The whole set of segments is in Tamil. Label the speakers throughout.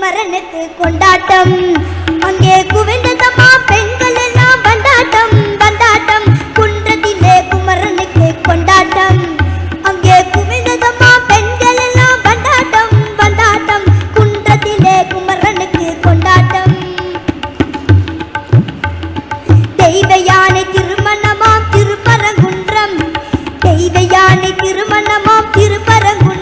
Speaker 1: குமரனுக்கு கொண்டாட்டம். அங்கே குவிந்ததமா பெண்கள் எல்லாம் வந்தாட்டம் வந்தாட்டம் குன்றத்திலே குமரனுக்கு கொண்டாட்டம். அங்கே குவிந்ததமா பெண்கள் எல்லாம் வந்தாட்டம் வந்தாட்டம் குன்றத்திலே குமரனுக்கு கொண்டாட்டம். தெய்வ யானை திருமணமாம் திருப்பரங்குன்றம். தெய்வ யானை திருமணமாம் திருப்பரங்குன்றம்.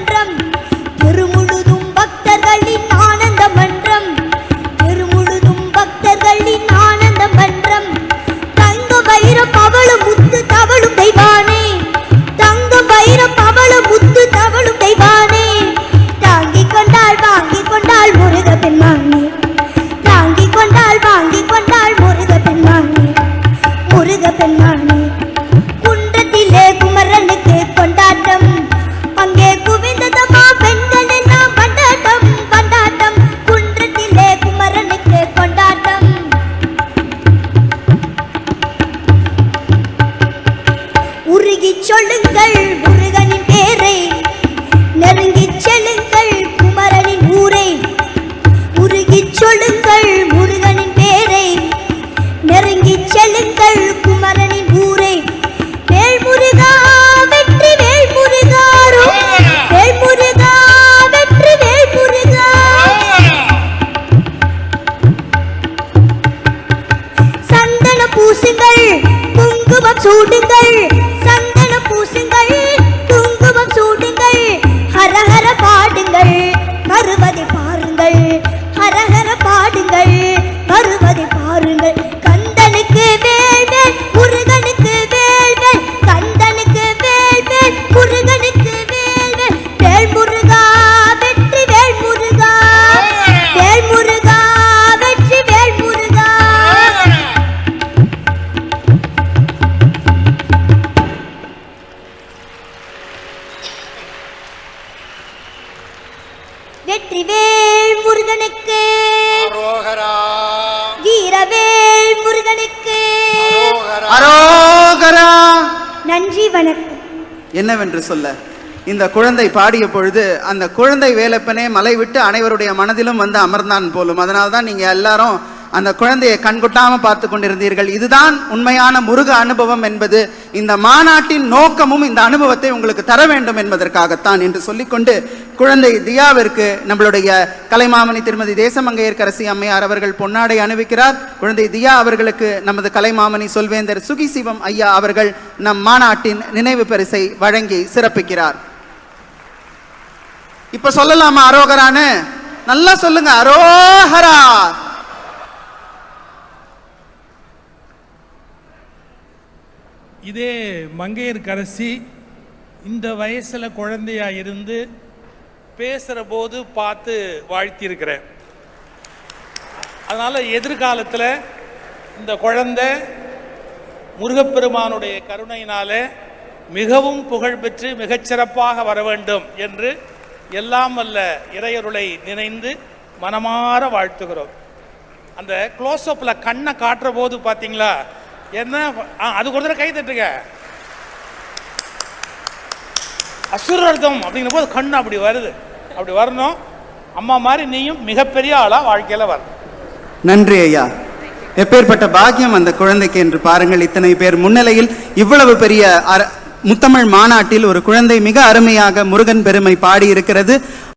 Speaker 1: சந்தன பூசுங்கள் குங்குமம் வெற்றிவேல் முருகனுக்கு.
Speaker 2: அரோகரா.
Speaker 1: வீரவேல் முருகனுக்கு.
Speaker 2: அரோகரா.
Speaker 3: அரோகரா.
Speaker 1: நன்றி வணக்கம்.
Speaker 3: என்னவென்று சொல்ல இந்த குழந்தை பாடிய பொழுது அந்த குழந்தை வேலப்பனே மலை விட்டு அனைவருடைய மனதிலும் வந்து அமர்ந்தான் போலும். அதனால தான் நீங்க எல்லாரும் அந்த குழந்தையை கண்கொட்டாமல் பார்த்து கொண்டிருந்தீர்கள். இதுதான் உண்மையான முருக அனுபவம் என்பது. இந்த மாநாட்டின் நோக்கமும் இந்த அனுபவத்தை உங்களுக்கு தர வேண்டும் என்பதற்காகத்தான் என்று சொல்லிக்கொண்டு குழந்தை தியாவிற்கு நம்மளுடைய கலைமாமணி திருமதி தேசமங்கையர்கரசி அம்மையார் அவர்கள் பொன்னாடை அணிவிக்கிறார். குழந்தை தியா அவர்களுக்கு நமது கலைமாமணி சொல்வேந்தர் சுகிசிவம் ஐயா அவர்கள் நம் மாநாட்டின் நினைவு பரிசை வழங்கி சிறப்பிக்கிறார். இப்ப சொல்லலாமா அரோகரான்னு நல்லா சொல்லுங்க அரோஹரா
Speaker 4: இதே மங்கையர்கரசி இந்த வயசில் குழந்தையாக இருந்து பேசுகிற போது பார்த்து வாழ்த்தியிருக்கிறேன். அதனால் எதிர்காலத்தில் இந்த குழந்தை முருகப்பெருமானுடைய கருணையினால மிகவும் புகழ்பெற்று மிகச்சிறப்பாக வர வேண்டும் என்று எல்லாம் வல்ல இறையருளை நினைந்து மனமாற வாழ்த்துகிறோம். அந்த க்ளோஸ்அப்பில் கண்ணை காட்டுற போது பார்த்தீங்களா? என்ன? ஆ, அதுக்கு ஒரு தடவை கை தட்டுங்க. அசுரர்தம் அப்படிங்கிற போது கண் அப்படி வருது. அப்படி வரணும். அம்மா மாதிரி நீயும் மிகப்பெரிய ஆளா வாழ்க்கையில வரணும்.
Speaker 3: நன்றி ஐயா. எப்பேற்பட்ட பாக்கியம் அந்த குழந்தைக்கு என்று பாருங்கள். இத்தனை பேர் முன்னிலையில் இவ்வளவு பெரிய முத்தமிழ் மாநாட்டில் ஒரு குழந்தை மிக அருமையாக முருகன் பெருமை பாடி இருக்கிறது